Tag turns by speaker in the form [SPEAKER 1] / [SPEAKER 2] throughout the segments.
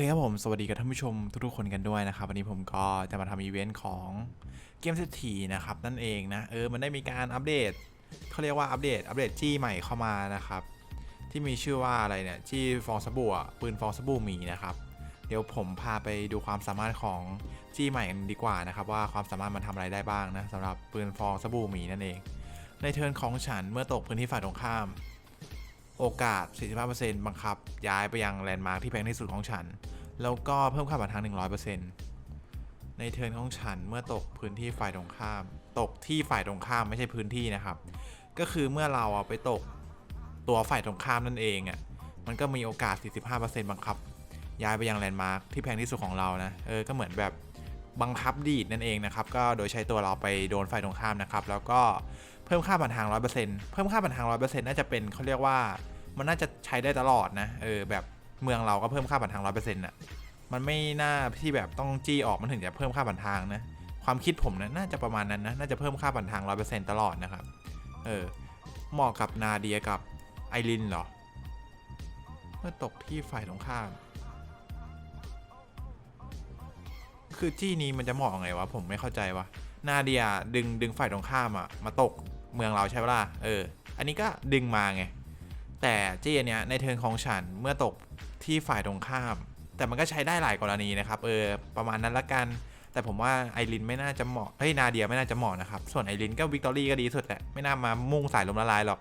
[SPEAKER 1] เคครับผม สวัสดีกับท่านผู้ชมทุกๆคนกันด้วยนะครับ วันนี้ผมก็จะมาทำอีเวนต์ของเกมเศรษฐีนะครับ นั่นเองนะ เออ มันได้มีการอัปเดตเขาเรียกว่าอัปเดต อัปเดตจี้ใหม่เข้ามานะครับ ที่มีชื่อว่าอะไรเนี่ย จี้ฟองสบู่ปืนฟองสบู่มีนะครับ เดี๋ยวผมพาไปดูความสามารถของจี้ใหม่กันดีกว่านะครับ ว่าความสามารถมันทำอะไรได้บ้างนะสำหรับปืนฟองสบู่มีนั่นเอง ในเทิร์นของฉันเมื่อตกพื้นที่ฝ่ายตรงข้าม โอกาส 45%บังคับ ย้ายไปยังแลนด์มาร์คที่แพงที่สุดของฉัน แล้วก็เพิ่มค่าบัตรทาง 100%ในเทิร์นของฉันเมื่อตกพื้นที่ฝ่ายตรงข้าม ตกที่ฝ่ายตรงข้ามไม่ใช่พื้นที่นะครับ ก็คือเมื่อเราอะไปตกตัวฝ่ายตรงข้ามนั่นเองอะ่ะ มันก็มีโอกาส 45%บังคับ ย้ายไปยังแลนด์มาร์คที่แพงที่สุดของเรานะ เออ ก็เหมือนแบบบังคับดีดนั่นเองนะครับ ก็โดยใช้ตัวเราไปโดนฝ่ายตรงข้ามนะครับ แล้วก็ พิ่มค่าบัตรทาง 100%เพิ่มค่าบัตรทาง 100%น่าจะเป็นเขาเรียกว่ามันน่าจะใช้ได้ตลอดนะ เออแบบเมืองเราก็เพิ่มค่าบัตรทาง 100%อะ มันไม่น่าที่แบบต้องจี้ออกมันถึงจะเพิ่มค่าบันทางนะ ความคิดผมนะน่าจะประมาณนั้นนะ น่าจะเพิ่มค่าบันทางร้อยเปอร์เซ็นต์ตลอดนะครับ เออเหมาะกับนาเดียกับไอรินเหรอ เมื่อตกที่ฝ่ายตรงข้าม คือจี้นี้มันจะเหมาะไงวะผมไม่เข้าใจวะนาเดียดึงดึงฝ่ายตรงข้ามอะมาตก เมืองเราใช่ปะล่ะเออ อันนี้ก็ดึงมาไง แต่เจี้อันเนี้ยในเทิร์นของฉันเมื่อตกที่ฝ่ายตรงข้าม แต่มันก็ใช้ได้หลายกรณีนะครับ เออ ประมาณนั้นละกัน แต่ผมว่าไอรินไม่น่าจะเหมาะเฮ้ยนาเดียไม่น่าจะเหมาะนะครับ ส่วนไอรินก็วิกตอรี่ก็ดีสุดแหละ ไม่น่ามามุ่งสายลมละลายหรอก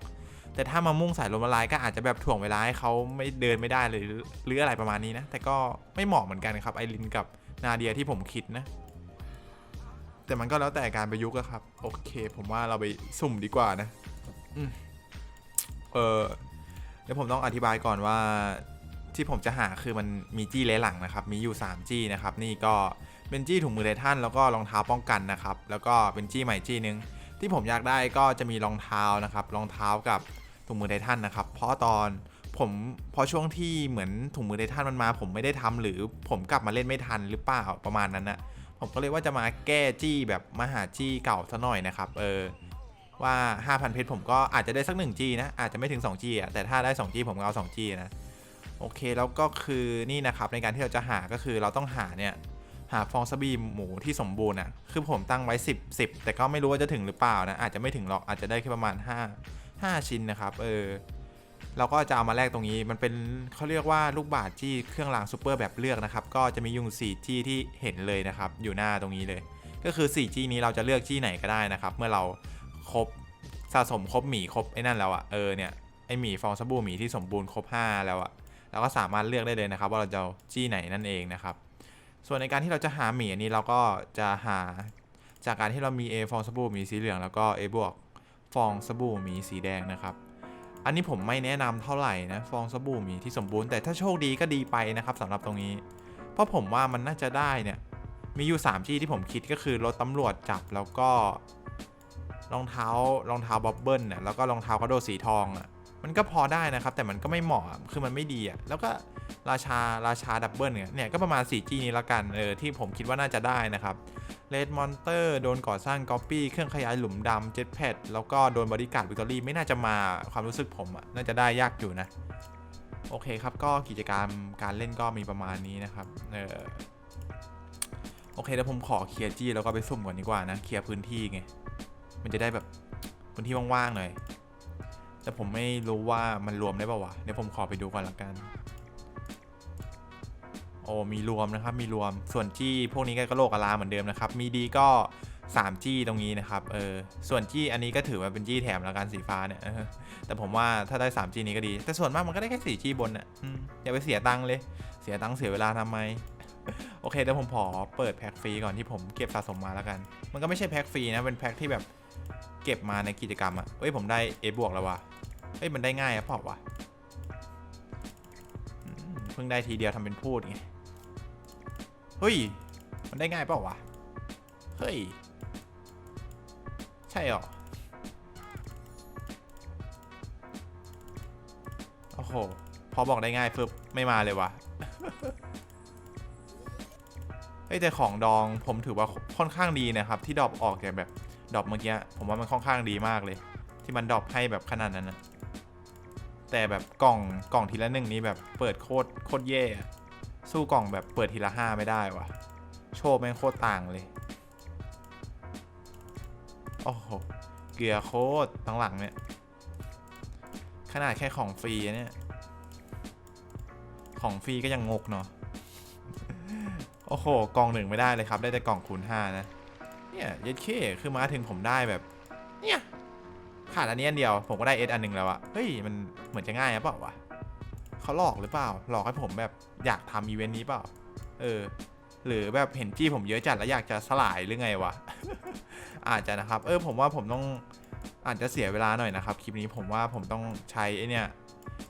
[SPEAKER 1] แต่ถ้ามามุ่งสายลมละลายก็อาจจะแบบถ่วงเวลาให้เขาไม่เดินไม่ได้หรือหรืออะไรประมาณนี้นะ แต่ก็ไม่เหมาะเหมือนกันครับไอรินกับนาเดียที่ผมคิดนะ แต่มันก็แล้วแต่การประยุกต์อะครับ โอเค ผมว่าเราไปสุ่มดีกว่านะอืมเออเดี๋ยวผมต้องอธิบายก่อนว่าที่ผมจะหาคือมันมีจี้เลหลังนะครับ มีอยู่ 3 จี้นะครับ นี่ก็เป็นจี้ถุงมือไททันแล้วก็รองเท้าป้องกันนะครับ แล้วก็เป็นจี้ใหม่จี้หนึง ที่ผมอยากได้ก็จะมีรองเท้านะครับ รองเท้ากับถุงมือไททันนะครับ เพราะตอนผมพอช่วงที่เหมือนถุงมือไททันมันมา ผมไม่ได้ทำหรือผมกลับมาเล่นไม่ทันหรือเปล่าประมาณนั้นนะ ผมก็เลยว่าจะมาแก้จี้แบบมาหาจี้เก่าซะหน่อยนะครับ เออ ว่า 5,000 เพชรผมก็อาจจะได้สัก1จี้นะ อาจจะไม่ถึง2จี้อะแต่ถ้าได้2จี้ผมก็เอา2จี้นะ โอเคแล้วก็คือนี่นะครับในการที่เราจะหาก็คือเราต้องหาเนี่ยหาฟองสบีหมูที่สมบูรณ์อะ คือผมตั้งไว้ 10 10 แต่ก็ไม่รู้ว่าจะถึงหรือเปล่านะ อาจจะไม่ถึงหรอก อาจจะได้แค่ประมาณ 5 5 ชิ้นนะครับ เออ เราก็จะเอามาแลกตรงนี้ มันเป็นเขาเรียกว่าลูกบาศก์จี้เครื่องรางซูเปอร์แบบเลือกนะครับ ก็จะมียุง4จี้ที่เห็นเลยนะครับ อยู่หน้าตรงนี้เลย ก็คือ4จี้นี้เราจะเลือกจี้ไหนก็ได้นะครับ เมื่อเราครบสะสมครบหมีครบไอ้นั่นแล้วอะเออเนี่ยไอหมีฟองสบู่หมีที่สมบูรณ์ครบ 5 แล้วอะเราก็สามารถเลือกได้เลยนะครับ ว่าเราจะเอาจี้ไหนนั่นเองนะครับ ส่วนในการที่เราจะหาหมีอันนี้เราก็จะหาจากการที่เรามี A ฟองสบู่หมีสีเหลืองแล้วก็ A บวกฟองสบู่หมีสีแดงนะครับ อันนี้ผมไม่แนะนำเท่าไหร่นะฟองสบู่มีที่สมบูรณ์แต่ถ้าโชคดีก็ดีไปนะครับสำหรับตรงนี้ เพราะผมว่ามันน่าจะได้เนี่ยมีอยู่3ที่ที่ผมคิดก็คือรถตำรวจจับแล้วก็รองเท้ารองเท้าบ๊อบเบิ้ลเนี่ยแล้วก็รองเท้ากระโดดสีทองอะ มันก็พอได้นะครับ แต่มันก็ไม่เหมาะคือมันไม่ดีอะแล้วก็ราชาราชาดับเบิลเนี่ยเนี่ยก็ประมาณ 4G นี้ละกันเออที่ผมคิดว่าน่าจะได้นะครับเลดมอนเตอร์โดนก่อสร้างก๊อปปี้เครื่องขยายหลุมดำเจ็ตแพดแล้วก็โดนบริการวิกตอรี่ไม่น่าจะมาความรู้สึกผมอะน่าจะได้ยากอยู่นะ โอเคครับ ก็กิจกรรมการเล่นก็มีประมาณนี้นะครับเออโอเคแล้วผมขอเคลียร์จี้แล้วก็ไปสุ่มก่อนดีกว่านะเคลียร์พื้นที่ไงมันจะได้แบบพื้นที่ว่างๆหน่อย แต่ผมไม่รู้ว่ามันรวมได้ป่าวะเดี๋ยวผมขอไปดูก่อนละกัน โอ้มีรวมนะครับมีรวมส่วนจี้พวกนี้ก็โลกอาลาเหมือนเดิมนะครับ มีดีก็3จี้ตรงนี้นะครับเออส่วนจี้อันนี้ก็ถือว่าเป็นจี้แถมแล้วกันสีฟ้าเนี่ยแต่ผมว่าถ้าได้3จี้นี้ก็ดี แต่ส่วนมากมันก็ได้แค่4จี้บนอะอย่าไปเสียตังค์เลย เสียตังค์เสียเวลาทำไมโอเคเดี๋ยวผมขอเปิดแพ็คฟรีก่อนที่ผมเก็บสะสมมาแล้วกัน มันก็ไม่ใช่แพ็คฟรีนะเป็นแพ็คที่แบบ เก็บมาในกิจกรรมอะเอ้ยผมได้ A บวกแล้ววะเอ้ยมันได้ง่ายอะเปล่าวะเพิ่งได้ทีเดียวทำเป็นพูดไง เฮ้ย มันได้ง่ายเปล่าวะ เฮ้ย ใช่หรอ โอ้โห พอบอกได้ง่ายฟึบไม่มาเลยวะเฮ้ยแต่ของดองผมถือว่าค่อนข้างดีนะครับ ที่ดรอปออกจากแบบ ดรอปเมื่อกี้ผมว่ามันค่อนข้างดีมากเลย ที่มันดรอปให้แบบขนาดนั้นนะแต่แบบกล่องกล่องทีละหนึ่งนี้แบบเปิดโคตรโคตรแย่อสู้กล่องแบบเปิดทีละห้าไม่ได้วะโชคแม่งโคตรต่างเลยโอ้โหเกลือโคตรตั้งหลังเนี่ยขนาดแค่ของฟรีเนี่ยของฟรีก็ยังงกเนาะโอ้โหกล่องหนึ่งไม่ได้เลยครับ ได้แต่กล่องคูณห้านะ เนี่ยเย็ดเคคือมาถึงผมได้แบบเนี่ยขาดอันนี้อันเดียว ผมก็ได้เอสอันหนึ่งแล้วอะเฮ้ยมันเหมือนจะง่ายอะเปล่าวะเขาหลอกหรือเปล่า หลอกให้ผมแบบอยากทำอีเวนต์นี้เปล่า เออ หรือแบบเห็นจี้ผมเยอะจัดแล้วอยากจะสลายหรือไงวะ อาจจะนะครับ เออผมว่าผมต้องอาจจะเสียเวลาหน่อยนะครับ คลิปนี้ผมว่าผมต้องใช้ไอเนี่ย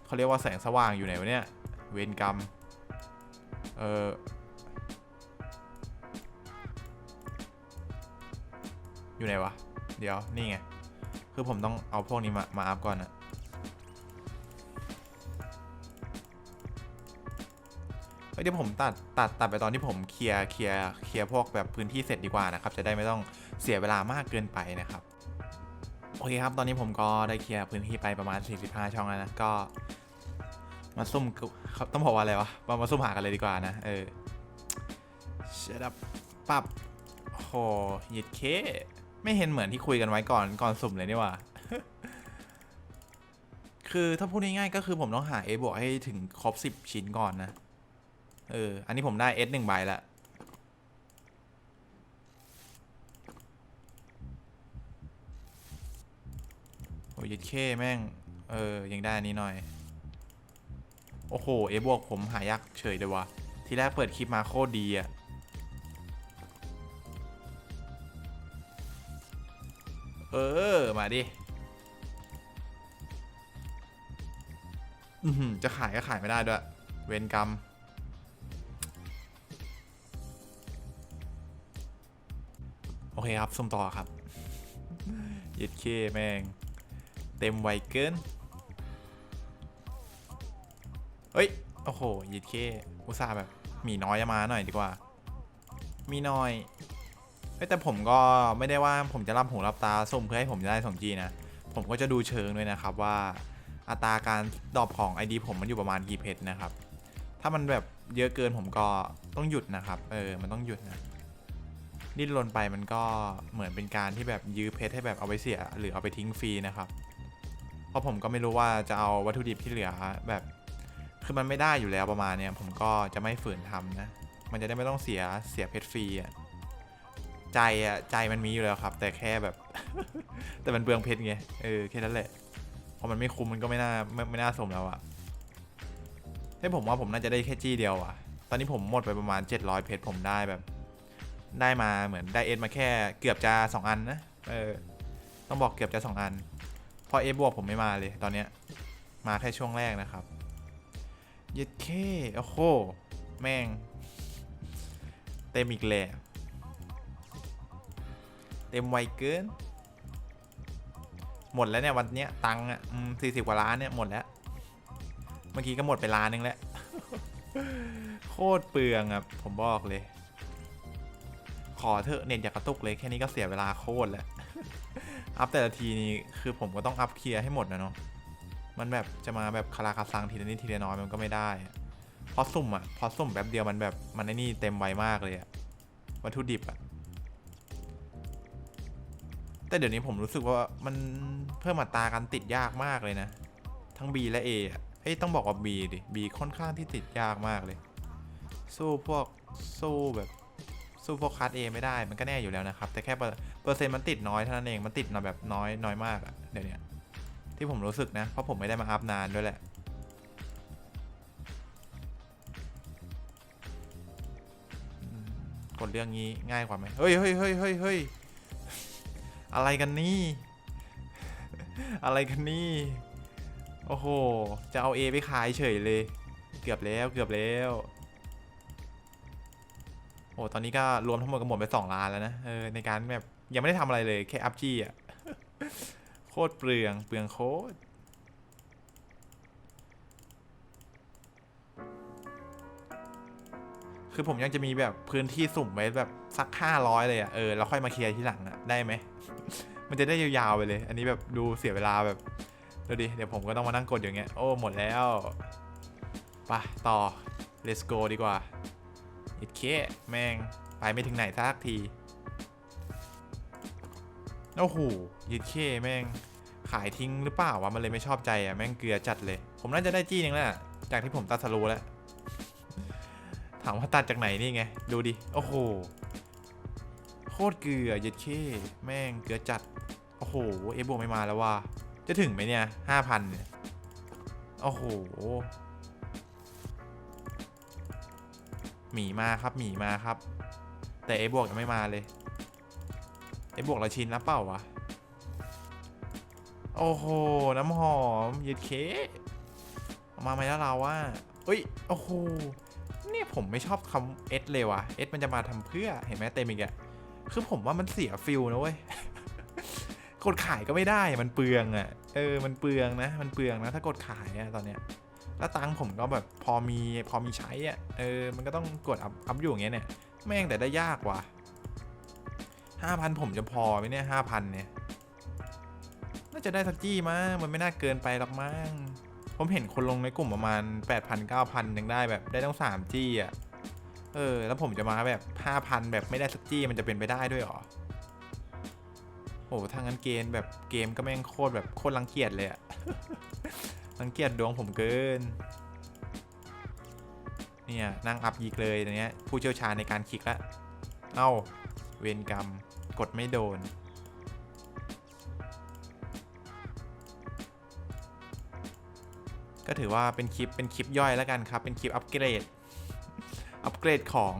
[SPEAKER 1] เขาเรียกว่าแสงสว่างอยู่ไหนวะเนี่ย เวรกรรม เออ อยู่ไหนวะ เดี๋ยว นี่ไง คือผมต้องเอาพวกนี้มา มาอัพก่อนอะเฮ้ยเดี๋ยวผมตัดตัดตัดไปตอนที่ผมเคลียร์เคลียร์เคลียร์พวกแบบพื้นที่เสร็จดีกว่านะครับ จะได้ไม่ต้องเสียเวลามากเกินไปนะครับ โอเคครับ ตอนนี้ผมก็ได้เคลียร์พื้นที่ไปประมาณ 45 ช่องแล้วนะ ก็ มาซุ่มครับต้องบอกว่าอะไรวะ มามาซุ่มหากันเลยดีกว่านะ เออเชดับปับโอ้โหเหยียดเค ไม่เห็นเหมือนที่คุยกันไว้ก่อนก่อนสุ่มเลยนี่ว่า คือถ้าพูดง่ายๆก็คือผมต้องหา A บวกให้ถึงครบ10ชิ้นก่อนนะ เออ อันนี้ผมได้ S หนึ่งใบละโอ้ยดเคแม่ง เออ ยังได้อันนี้หน่อย โอ้โห A บวกผมหายากเฉยเลยวะทีแรกเปิดคลิปมาโคตรดีอะ เออ มาดิอืจะขายก็ขายไม่ได้ด้วย เวรกรรม โอเคครับส่งต่อครับยึดเคแม่ง เต็มไวเกิน เฮ้ย โอ้โหยึดเคอุตส่าห์แบบ มีน้อยมาหน่อยดีกว่า มีน้อย แต่ผมก็ไม่ได้ว่าผมจะรับหูรับตาสุ่มเพื่อให้ผมจะได้ 2G นะ ผมก็จะดูเชิงด้วยนะครับว่าอัตราการดรอปของ ID ผมมันอยู่ประมาณกี่เพชรนะครับ ถ้ามันแบบเยอะเกินผมก็ต้องหยุดนะครับ เออ มันต้องหยุดนะ ดิ้นรนไปมันก็เหมือนเป็นการที่แบบยื้อเพชรให้แบบเอาไปเสีย หรือเอาไปทิ้งฟรีนะครับ เพราะผมก็ไม่รู้ว่าจะเอาวัตถุดิบที่เหลือแบบ คือมันไม่ได้อยู่แล้วประมาณเนี้ยผมก็จะไม่ฝืนทำนะ มันจะได้ไม่ต้องเสียเสียเพชรฟรีอะ ใจอะใจมันมีอยู่แล้วครับ แต่แค่แบบ แต่มันเปลืองเพชรไงเออแค่นั้นแหละพอมันไม่คุ้มมันก็ไม่น่าไม่ไม่น่าสมแล้วอะให้ผมว่าผมน่าจะได้แค่จี้เดียวอะตอนนี้ผมหมดไปประมาณ 700 เพชรผมได้แบบ ได้มาเหมือนได้เอสมาแค่เกือบจะสองอันนะเออต้องบอกเกือบจะสองอันเพราะเอบวกผมไม่มาเลยตอนเนี้ยมาแค่ช่วงแรกนะครับเย็ดเคโอ้โหแม่งเต็มอีกแล้ว เต็มไวเกิน หมดแล้วเนี่ยวันเนี้ยตังค์อะสี่สิบกว่าล้านเนี่ยหมดแล้ว เมื่อกี้ก็หมดไปล้านนึงแล้ว โคตรเปลืองอะผมบอกเลย ขอเถอะเน็ตอย่ากระตุกเลยแค่นี้ก็เสียเวลาโคตรแล้ว อัพแต่ละทีนี้คือผมก็ต้องอัพเคลียร์ให้หมดนะเนาะ มันแบบจะมาแบบคาราคาซังทีละนิดทีละน้อยมันก็ไม่ได้เพราะสุ่มอะพอสุ่มแบบเดียวมันแบบมันไอ้นี่เต็มไวมากเลยอะวัตถุดิบอะ แต่เดี๋ยวนี้ผมรู้สึกว่ามันเพิ่มอัตราการติดยากมากเลยนะ ทั้ง B และ A อะเฮ้ยต้องบอกว่า B ดิ B ค่อนข้างที่ติดยากมากเลย สู้พวกสู้แบบสู้พวกคัส A ไม่ได้มันก็แน่อยู่แล้วนะครับ แต่แค่เปอร์เซ็นต์มันติดน้อยเท่านั้นเองมันติดมาแบบน้อยน้อยมากอะเดี๋ยวนี้ที่ผมรู้สึกนะ เพราะผมไม่ได้มาอัพนานด้วยแหละกดเรื่องนี้ง่ายกว่าไหมเฮ้ยเฮ้ยเฮ้ยเฮ้ยเฮ้ย อะไรกันนี่ อะไรกันนี่ โอ้โห จะเอา A ไปขายเฉยเลย เกือบแล้วเกือบแล้ว โอ้ตอนนี้ก็รวมทั้งหมดก็หมดไปสองล้านแล้วนะ เออ ในการแบบยังไม่ได้ทำอะไรเลย แค่อัพจี้อะ โคตรเปลืองเปลืองโคตร คือผมยังจะมีแบบพื้นที่สุ่มไว้แบบสักห้าร้อยเลยอะ่ะเออแล้วค่อยมาเคลียร์ที่หลังอะได้ไหม มันจะได้ยาวๆไปเลย อันนี้แบบดูเสียเวลาแบบดูดิเดี๋ยวผมก็ต้องมานั่งกดอย่างเงี้ยโอ้หมดแล้วไปต่อ let's go ดีกว่าอิดเคแม่งไปไม่ถึงไหนสักทีโอ้โหยิดเคแม่งขายทิ้งหรือเปล่าวะมันเลยไม่ชอบใจอะแม่งเกลือจัดเลย ผมน่าจะได้จี้หนึงแล้วอะจากที่ผมตัดสโลูแล้ว ถามว่าตัดจากไหนนี่ไง ดูดิ โอ้โห โคตรเกลือเยิดเคแม่งเกลือจัด โอ้โห เอฟบวกไม่มาแล้วว่า จะถึงไหมเนี่ยห้าพันเนี่ย โอ้โห หมีมาครับ หมีมาครับ แต่เอบวกยังไม่มาเลยเอบวกเราชินแล้วเปล่าวะ โอ้โห น้ำหอม เย็ดเคเอามาไหมแล้วเราว่าเอ้ย โอ้โห ผมไม่ชอบคำเอสเลยวะเอสมันจะมาทำเพื่อเห็นไหมเต็มอีกอะคือผมว่ามันเสียฟิลนะเว้ยกดขายก็ไม่ได้มันเปลืองอะเออมันเปลืองนะ มันเปลืองนะ ถ้ากดขายอะตอนเนี้ยแล้วตังผมก็แบบพอมีพอมีใช้อะเออมันก็ต้องกดอัพอัพอยู่อย่างเงี้ยเนี่ยแม่งแต่ได้ยากว่ะห้าพันผมจะพอไหมเนี่ยห้าพันเนี่ยน่าจะได้สักจี้มั้งมันไม่น่าเกินไปหรอกมั้ง ผมเห็นคนลงในกลุ่มประมาณ 8 0 0 0 9,000ยังได้แบบได้ต้อง3จี้อะ เออ แล้วผมจะมาแบบ 5,000 แบบไม่ได้สักจี้มันจะเป็นไปได้ด้วยหรอ โอ้ทางนั้นเกมแบบเกมก็แม่งโคตรแบบโคตรรังเกียจเลยอะรังเกียจดวงผมเกิน เนี่ยนั่งอัพยิกเลยตอนเนี้ยผู้เชี่ยวชาญในการคลิกละ เอ้า เวรกรรม กดไม่โดน ก็ถือว่าเป็นคลิปเป็นคลิปย่อยแล้วกันครับ เป็นคลิปอัปเกรด อัปเกรดของ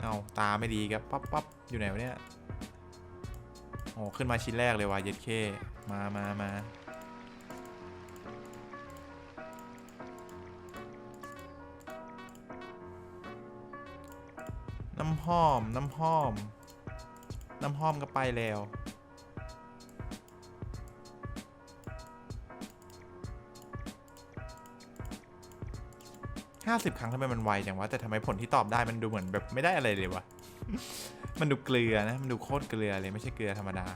[SPEAKER 1] เอาตาไม่ดีครับปั๊บปั๊บอยู่ไหนวะเนี่ย โอ้ขึ้นมาชิ้นแรกเลยว่ะเย็ดเคมามามาน้ำหอม น้ำหอม น้ำหอมก็ไปแล้ว ห้าสิบครั้งทำไมมันไวจังวะ แต่ทำไมผลที่ตอบได้มันดูเหมือนแบบไม่ได้อะไรเลยวะ มันดูเกลือนะ มันดูโคตรเกลือเลยไม่ใช่เกลือธรรมดา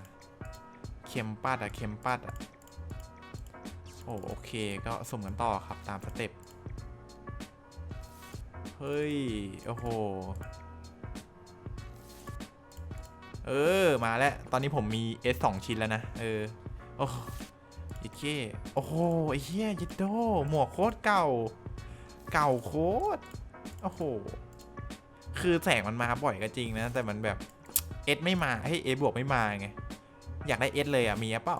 [SPEAKER 1] เค็มปัดอะเค็มปัดอะโอ้โอเคก็สุ่มกันต่อครับตามสเต็ป เฮ้ย โอ้โห เออ มาแล้ว ตอนนี้ผมมี S 2ชิ้นแล้วนะ เออ โอ้ยเก้โอ้โหไอ้เหี้ยยิดโดหมวกโคตรเก่า เก่าโคตร โอ้โห คือแสงมันมาบ่อยก็จริงนะ แต่มันแบบ S ไม่มาให้ A บวกไม่มาไง อยากได้ S เลยอะ มีอะเปล่า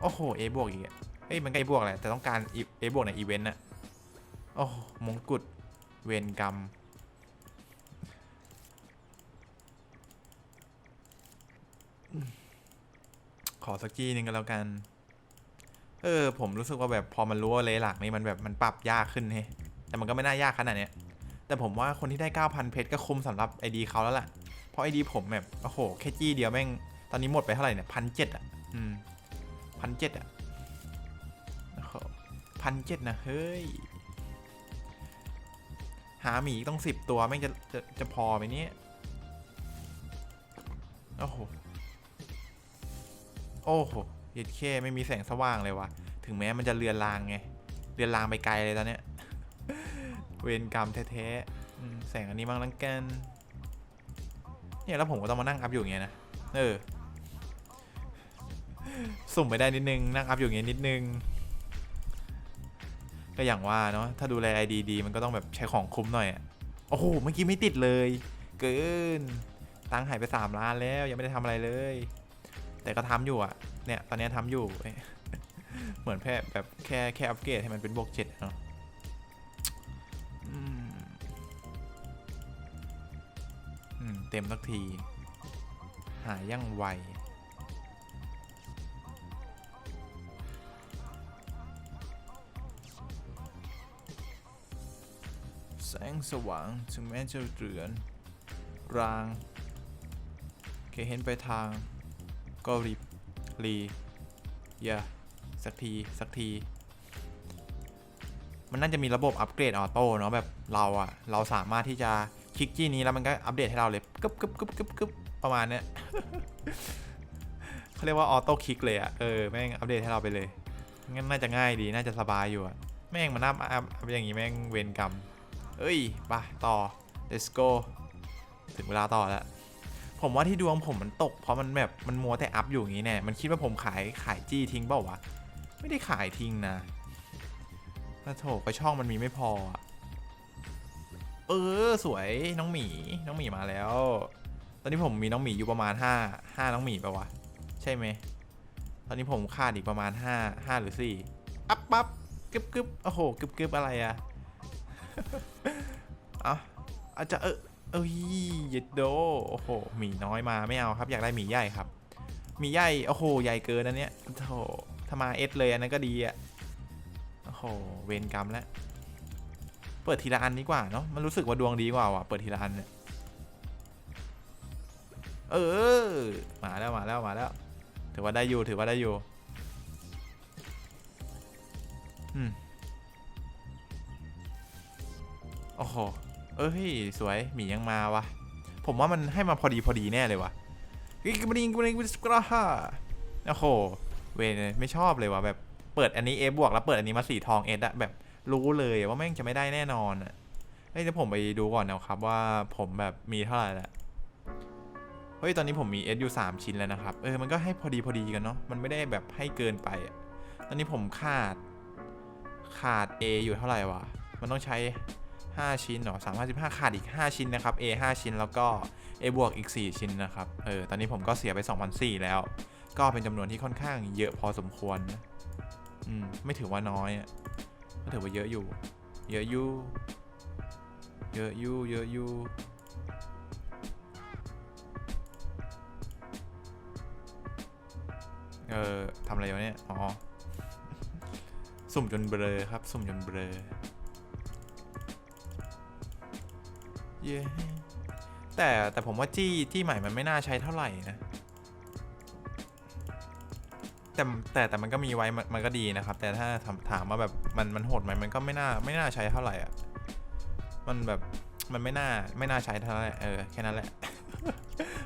[SPEAKER 1] โอ้โห A บวกอีกเฮ้ยมันก็ A บวกแหละ แต่ต้องการ A บวกในอีเวนต์อะโอ้โหมงกุฎเวรกรรมขอสักจี้หนึ่งก็แล้วกัน เออ ผมรู้สึกว่าแบบพอมันรู้ว่าเลหลักนี่มันแบบมันปรับยากขึ้นเฮ้ แต่มันก็ไม่น่ายากขนาดเนี้ยแต่ผมว่าคนที่ได้ 9,000 เพชรก็คุ้มสำหรับไอดีเขาแล้วล่ะ เพราะไอดีผมแบบโอ้โหแค่จี้เดียวแม่ง ตอนนี้หมดไปเท่าไหร่เนี่ยพันเจ็ดอะ อืมพันเจ็ดอะพันเจ็ดนะ เฮ้ย หาหมีต้องสิบตัวแม่งจะจะจะพอไหมเนี่ยโอ้โห โอ้โหเย็ดแค่ไม่มีแสงสว่างเลยวะถึงแม้มันจะเลือนลางไง เลือนลางไปไกลเลยตอนเนี้ย เวรกรรมแท้ๆอืมแสงอันนี้มั่งลังกันเนี่ยแล้วผมก็ต้องมานั่งอัพอยู่อย่างเงี้ยนะเออสุ่มไปได้นิดนึงนั่งอัพอยู่อย่างเงี้ยนิดนึงก็อย่างว่าเนาะถ้าดูแลไอดีดีมันก็ต้องแบบใช้ของคุ้มหน่อยอะโอ้โหเมื่อกี้ไม่ติดเลย เกินตังหายไปสามล้านแล้วยังไม่ได้ทำอะไรเลย แต่ก็ทำอยู่อะเนี่ยตอนนี้ทำอยู่ เหมือนแค่แบบแค่แค่อัปเกรดให้มันเป็นบวกเจ็ดเนาะ เต็มสักที หายยังไว แสงสว่างถึงแม้จะเรือนรางเคเห็นไปทาง ก็รีบรีอย่าสักที สักที มันน่าจะมีระบบอัปเกรดออโต้เนาะแบบเราอะเราสามารถที่จะ คลิกจี้นี้แล้วมันก็อัปเดตให้เราเลยกึบกึบกึบกึบกึบประมาณเนี้ยเขาเรียกว่าออโต้คลิกเลยอะเออแม่งอัปเดตให้เราไปเลยงั้นน่าจะง่ายดีน่าจะสบายอยู่อะแม่งมันอัพอัพอัพอย่างงี้แม่งเวรกรรมเอ้ยไปต่อ let's go ถึงเวลาต่อแล้วผมว่าที่ดวงผมมันตกเพราะมันแบบมันมัวแต่อัพอยู่อย่างงี้แน่มันคิดว่าผมขายขายจี้ทิ้งเปล่าวะไม่ได้ขายทิ้งนะถ้าโถก็ช่องมันมีไม่พออะ เออสวยน้องหมีน้องหมีมาแล้ว ตอนนี้ผมมีน้องหมีอยู่ประมาณห้าห้าน้องหมีปะวะใช่ไหมตอนนี้ผมขาดอีกประมาณห้าห้าหรือสี่อัพปั๊บกึบกึบโอ้โหกึบกึบอะไรอะอะอาจจะเออเอ้ยเย็ดโดโอ้โหหมีน้อยมาไม่เอาครับอยากได้หมีใหญ่ครับหมีใหญ่โอ้โหใหญ่เกินอันเนี้ยโธ่ถ้ามาเอสเลยอันนั้นก็ดีอะโอ้โหเวรกรรมแล้ว เปิดทีละอันดีกว่าเนาะมันรู้สึกว่าดวงดีกว่าว่ะเปิดทีละอันเนี่ยเออมาแล้วมาแล้วมาแล้ว ถือว่าได้อยู่ถือว่าได้อยู่อืมโอ้โหเอ้ยสวยหมียังมาวะผมว่ามันให้มาพอดีพอดีแน่เลยวะกิกบดิงกบดิงกสกราฮ่าโอ้โหเวนไม่ชอบเลยวะแบบเปิดอันนี้เอบวกแล้วเปิดอันนี้มาสีทองเอสอะแบบ รู้เลยว่าแม่งจะไม่ได้แน่นอนอะเฮ้ยเดี๋ยวผมไปดูก่อนนะครับว่าผมแบบมีเท่าไหร่ละเฮ้ยตอนนี้ผมมีเอสอยู่3ชิ้นแล้วนะครับ เออมันก็ให้พอดีพอดีกันเนาะมันไม่ได้แบบให้เกินไปอะตอนนี้ผมขาดขาด A อยู่เท่าไหร่วะมันต้องใช้ 5 ชิ้นเหรอ355 ขาดอีก 5 ชิ้นนะครับ A 5 ชิ้นแล้วก็ A บวกอีก 4 ชิ้นนะครับ เออตอนนี้ผมก็เสียไป2,004แล้ว ก็เป็นจำนวนที่ค่อนข้างเยอะพอสมควรนะอืมไม่ถือว่าน้อยอะ ก็ถือว่าเยอะอยู่ เยอะอยู่ เยอะอยู่ เยอะอยู่เออทำอะไรวะเนี่ย อ๋อ สุ่มจนเบลอครับ สุ่มจนเบลอเย้แต่แต่ผมว่าจี้จี้ใหม่มันไม่น่าใช้เท่าไหร่นะ แต่แต่แต่มันก็มีไว้มันมันก็ดีนะครับ แต่ถ้าถามถามว่าแบบมันมันโหดไหมมันก็ไม่น่าไม่น่าใช้เท่าไหร่อะมันแบบมันไม่น่าไม่น่าใช้เท่าไหร่เออแค่นั้นแหละ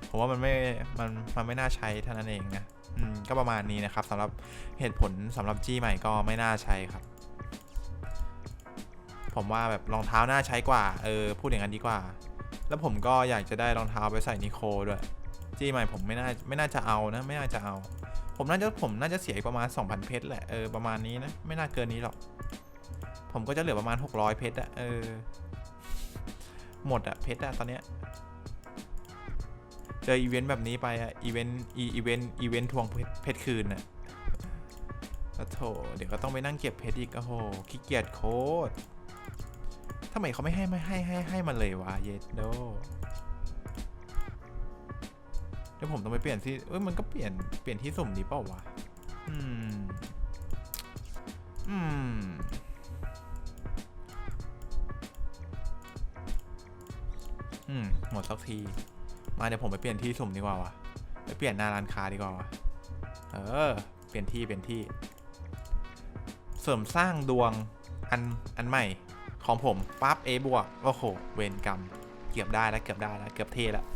[SPEAKER 1] ผมว่ามันไม่มันมันไม่น่าใช้เท่านั้นเองนะอืมก็ประมาณนี้นะครับสำหรับเหตุผลสำหรับจี้ใหม่ก็ไม่น่าใช้ครับ ผมว่าแบบรองเท้าน่าใช้กว่าเออพูดอย่างนั้นดีกว่า แล้วผมก็อยากจะได้รองเท้าไปใส่นิโคด้วยจี้ใหม่ผมไม่น่าไม่น่าจะเอานะ ไม่น่าจะเอา ผมน่าจะผมน่าจะเสียอีกประมาณ 2,000 เพชรแหละ เออ ประมาณนี้นะ ไม่น่าเกินนี้หรอก ผมก็จะเหลือประมาณ 600 เพชรอะเออ หมดอะเพชรอะตอนเนี้ย เจออีเวนต์แบบนี้ไปอะอีเวนต์ อีเวนต์ อีเวนต์ทวงเพชรเพชรคืนอะโอ้โถเดี๋ยวก็ต้องไปนั่งเก็บเพชรอีก โอ้โห ขี้เกียจโคตรทำไมเขาไม่ให้ไม่ให้ให้ให้มันเลยวะ เยดโด ดี๋ยวผมต้องไปเปลี่ยนที่เอ้ยมันก็เปลี่ยนเปลี่ยนที่สุ่มดีเปล่าวะอืม อืม อืม หมดสักที มาเดี๋ยวผมไปเปลี่ยนที่สุ่มดีกว่าวะไปเปลี่ยนหน้าร้านค้าดีกว่าวะเออ เปลี่ยนที่เปลี่ยนที่ เสริมสร้างดวงอันอันใหม่ของผมปั๊บ A บวกโอ้โห เวรกรรม เกือบได้แล้วเกือบได้แล้วเกือบเทแล้ว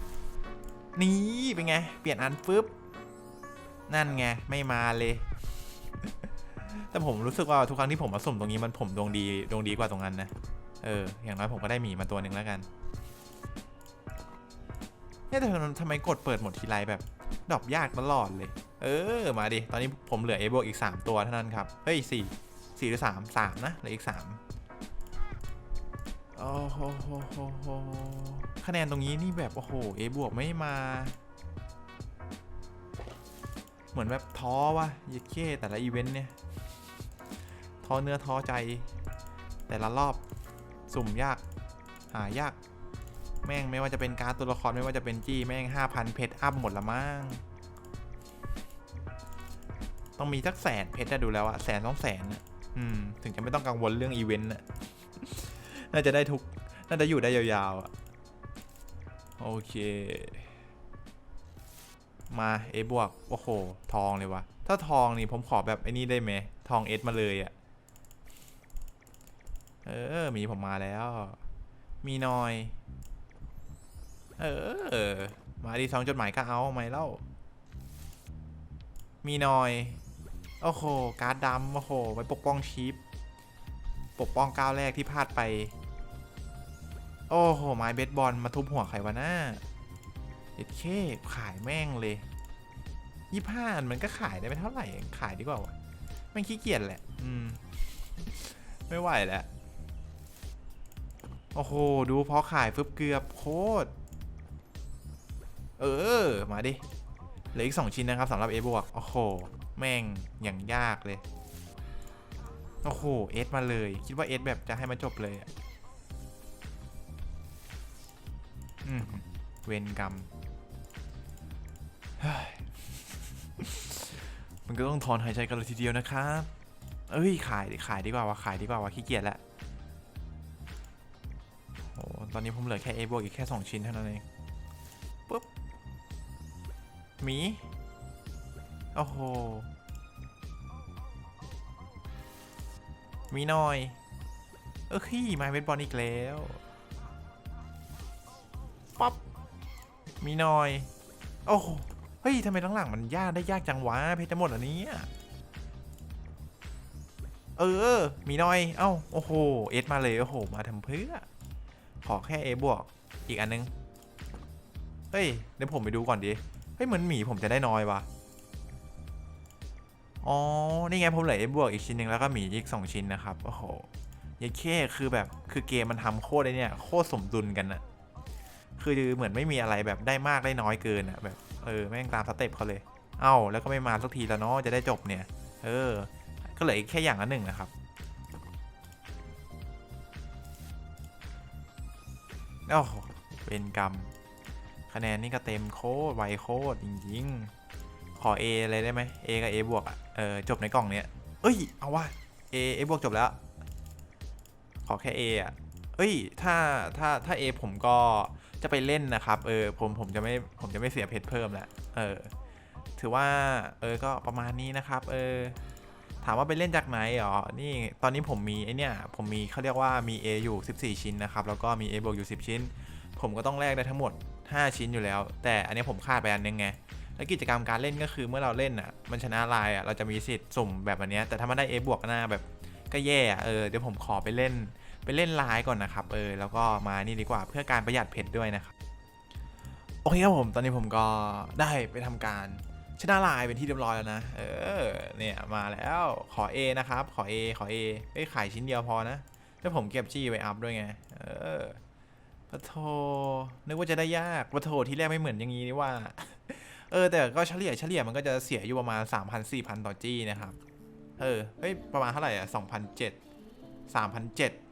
[SPEAKER 1] นี่เป็นไง เปลี่ยนอันปึ๊บนั่นไง ไม่มาเลย แต่ผมรู้สึกว่าทุกครั้งที่ผมมาสุ่มตรงนี้มันผมดวงดีดวงดีกว่าตรงนั้นนะ เออ อย่างน้อยผมก็ได้หมีมาตัวหนึ่งแล้วกัน เนี่ยแต่ทำไมกดเปิดหมดทีไรแบบ ดอปยากตลอดเลย เออ มาดิ ตอนนี้ผมเหลือ A บวกอีก 3 ตัวเท่านั้นครับ เฮ้ยสี่สี่หรือสามสามนะเหลืออีกสามโอ้โหโหโหโห คะแนนตรงนี้นี่แบบ โอ้โห A บวกไม่มา เหมือนแบบท้อวะเยดเคแต่ละอีเวนต์เนี่ย ท้อเนื้อท้อใจ แต่ละรอบสุ่มยาก หายาก แม่งไม่ว่าจะเป็นการตัวละครไม่ว่าจะเป็นจี้แม่ง 5,000 เพชรอัพหมดละมั้งต้องมีสักแสนเพชรจะดูแล้วอะแสนต้องแสนอะอืม ถึงจะไม่ต้องกังวลเรื่องอีเวนต์อะน่าจะได้ทุก น่าจะอยู่ได้ยาวๆอะ โอเค มา A บวก โอ้โห ทองเลยวะถ้าทองนี่ผมขอแบบไอ้นี่ได้ไหม ทองเอสมาเลยอะ เออ มีผมมาแล้ว มีน้อย เออ มาดีสองจดหมายก็เอาไหมเล่า มีน้อย โอ้โห การ์ดดำโอ้โห ไว้ปกป้องชีพปกป้องก้าวแรกที่พลาดไป โอ้โห ไม้เบสบอลมาทุบหัวใครวะหน้าเอ็ดเคขายแม่งเลยยี่ห้ามันก็ขายได้ไม่เท่าไหร่ ขายดีกว่าวะไม่ขี้เกียจแหละ อืม ไม่ไหวแล้ว โอ้โห ดูพอขายฟึบเกือบโคตร เออ มาดิ เหลืออีกสองชิ้นนะครับสำหรับ A บวก โอ้โห แม่งอย่างยากเลย โอ้โห เอสมาเลย คิดว่าเอสแบบจะให้มันจบเลยอะ เวรกรรม มันก็ต้องถอนหายใจกันเลยทีเดียวนะครับ เอ้ย ขายดิขายดีกว่าวะขายดีกว่าวะขี้เกียจละโอ้ตอนนี้ผมเหลือแค่ A บวกอีกแค่ 2 ชิ้นเท่านั้นเองปุ๊บหมี โอ้โหมีหน่อย เออขี้มาเวทบอลอีกแล้ว มีหน่อย โอ้โหเฮ้ยทำไมหลังๆมันยากได้ยากจังวะเพชรจะหมดอันนี้อะเออ มีหน่อย เอ้า โอ้โห เอสมาเลย โอ้โห มาทำเพื่อ ขอแค่เอบวก อีกอันนึง เฮ้ย เดี๋ยวผมไปดูก่อนดิ เฮ้ย เหมือนหมีผมจะได้น้อยวะอ๋อ นี่ไงผมเหลือเอบวกอีกชิ้นหนึ่งแล้วก็หมีอีกสองชิ้นนะครับ โอ้โหยัยแค่คือแบบ คือเกมมันทำโคตรไอเนี่ย โคตรสมดุลกันอะ คือเหมือนไม่มีอะไรแบบได้มากได้น้อยเกินอะแบบเออแม่งตามสเต็ปเขาเลย เอ้าแล้วก็ไม่มาสักทีแล้วเนาะจะได้จบเนี่ย เออ ก็เหลือแค่อย่างละหนึ่งนะครับโอ้เป็นกรรม คะแนนนี่ก็เต็มโคตรไวโคตรจริงๆ ขอ A เลยได้ไหม A กับ A บวกอะ เออจบในกล่องเนี้ย เอ้ย เอาว่า A A บวกจบแล้ว ขอแค่ A อะ เอ้ย ถ้าถ้าถ้า A ผมก็ จะไปเล่นนะครับเออผมผมจะไม่ผมจะไม่เสียเพชรเพิ่มแหละเออถือว่าเออก็ประมาณนี้นะครับเออถามว่าไปเล่นจากไหนอ๋อนี่ตอนนี้ผมมีไอเนี่ยผมมีเขาเรียกว่ามี A อยู่ 14 ชิ้นนะครับแล้วก็มี A บวกอยู่ 10 ชิ้น ผมก็ต้องแลกได้ทั้งหมด 5 ชิ้นอยู่แล้ว แต่อันนี้ผมคาดไปอันนึงไงแล้วกิจกรรมการเล่นก็คือเมื่อเราเล่นอะมันชนะลายอะเราจะมีสิทธิ์สุ่มแบบอันเนี้ยแต่ถ้ามันได้ A บวกหน้าแบบก็แย่อะเออเดี๋ยวผมขอไปเล่น ไปเล่นลายก่อนนะครับ เออ แล้วก็มานี่ดีกว่าเพื่อการประหยัดเพชรด้วยนะครับ โอเคครับผม ตอนนี้ผมก็ได้ไปทำการชนะลายเป็นที่เรียบร้อยแล้วนะ เออ เนี่ยมาแล้ว ขอ A นะครับ ขอ A ขอ A เอ้ย ขายชิ้นเดียวพอนะ แล้วผมเก็บจี้ไว้อัพด้วยไง เออปะโท นึกว่าจะได้ยากปะโทที่แรกไม่เหมือนอย่างนี้นี่ว่า เออ แต่ก็เฉลี่ยเฉลี่ยมันก็จะเสียอยู่ประมาณ 3,000 4,000 ต่อจี้นะครับ เออเฮ้ย ประมาณเท่าไหร่อะ2,007 3,007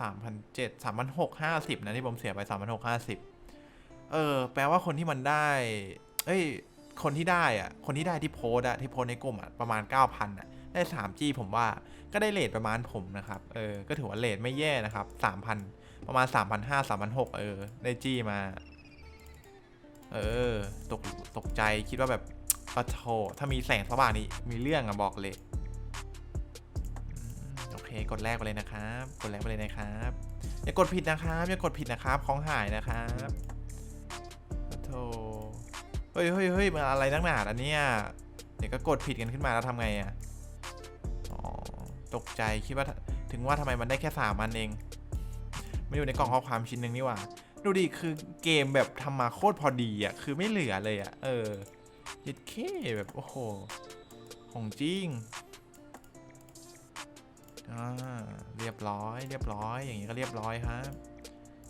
[SPEAKER 1] 3,007 3,650 นะที่ผมเสียไป 3,650 เออ แปลว่าคนที่มันได้ เอ้ย คนที่ได้อะคนที่ได้ที่โพสอะที่โพสในกลุ่มอะประมาณ 9,000อะได้ 3G ผมว่าก็ได้เลทประมาณผมนะครับ เออ ก็ถือว่าเลทไม่แย่นะครับ 3,000 ประมาณ 3,500 3,600 เออ ได้จี้มา เออ ตก ตกใจคิดว่าแบบปะโถถ้ามีแสงสว่างนี่มีเรื่องอะบอกเลย เคกดแรกไปเลยนะครับ กดแรกไปเลยนะครับ อย่ากดผิดนะครับอย่ากดผิดนะครับของหายนะครับปะโถเฮ้ยเฮ้ยเฮ้ยมันอะไรนักหนาอันเนี้ยเดี๋ยวก็กดผิดกันขึ้นมาแล้วทำไงอะอ๋อตกใจคิดว่าถึงว่าทำไมมันได้แค่สามอันเองไม่อยู่ในกล่องข้อความชิ้นหนึ่งนี่หว่าดูดิคือเกมแบบทำมาโคตรพอดีอะคือไม่เหลือเลยอะเออยัดเคแบบโอ้โหของจริง อ่าเรียบร้อยเรียบร้อยอย่างนี้ก็เรียบร้อยครับ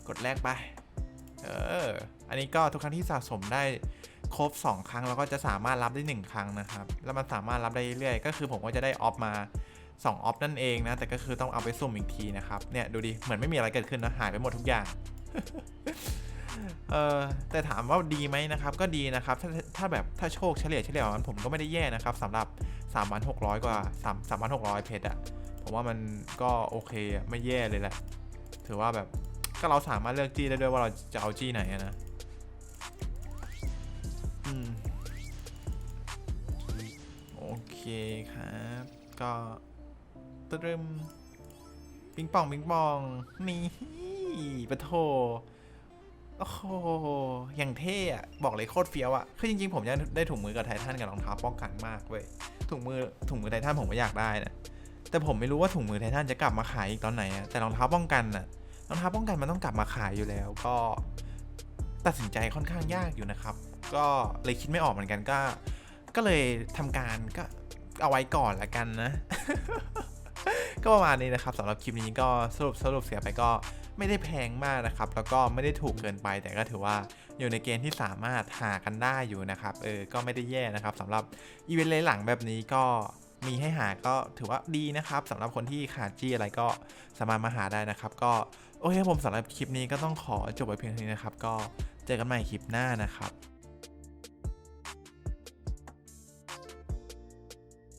[SPEAKER 1] กดแรกไป เออ อันนี้ก็ทุกครั้งที่สะสมได้ครบ 2 ครั้งเราก็จะสามารถรับได้ 1 ครั้งนะครับ แล้วมันสามารถรับได้เรื่อยๆ ก็คือผมก็จะได้ออฟมา2ออฟนั่นเองนะ แต่ก็คือต้องเอาไปสุ่มอีกทีนะครับ เนี่ยดูดิ เหมือนไม่มีอะไรเกิดขึ้นนะ หายไปหมดทุกอย่าง เออแต่ถามว่าดีไหมนะครับ ก็ดีนะครับ ถ้าถ้าแบบถ้าโชคเฉลี่ยเฉลี่ยมันผมก็ไม่ได้แย่นะครับสำหรับ 3,600 กว่า 3 3,600 เพชรอะ ผมว่ามันก็โอเคอะไม่แย่เลยแหละ ถือว่าแบบก็เราสามารถเลือกจี้ได้ด้วยว่าเราจะเอาจี้ไหนนะอืมโอเคครับ ก็ตรึมปิงปองปิงปองนี่ปะโทโอ้โหอย่างเท่อะบอกเลยโคตรเฟี้ยวอะคือจริงๆ ผมยากได้ถุงมือกับไททันกับรองเท้าป้องกันมากเว้ยถุงมือถุงมือไททันผมก็อยากได้นะ แต่ผมไม่รู้ว่าถุงมือไททันจะกลับมาขายอีกตอนไหนอะแต่รองเท้าป้องกันอะรองเท้าป้องกันมันต้องกลับมาขายอยู่แล้ว ก็ตัดสินใจค่อนข้างยากอยู่นะครับ ก็เลยคิดไม่ออกเหมือนกันก็ ก็เลยทำการก็เอาไว้ก่อนละกันนะ ก็ประมาณนี้นะครับสำหรับคลิปนี้ก็สรุปสรุปเสียไปก็ไม่ได้แพงมากนะครับ แล้วก็ไม่ได้ถูกเกินไป แต่ก็ถือว่าอยู่ในเกณฑ์ที่สามารถหากันได้อยู่นะครับ เออ ก็ไม่ได้แย่นะครับสำหรับอีเวนต์เลยหลังแบบนี้ก็ มีให้หาก็ถือว่าดีนะครับสำหรับคนที่ขาดจี้อะไรก็สามารถมาหาได้นะครับ ก็โอเคผมสำหรับคลิปนี้ก็ต้องขอจบไว้เพียงเท่านี้นะครับ ก็เจอกันใหม่คลิปหน้านะครับ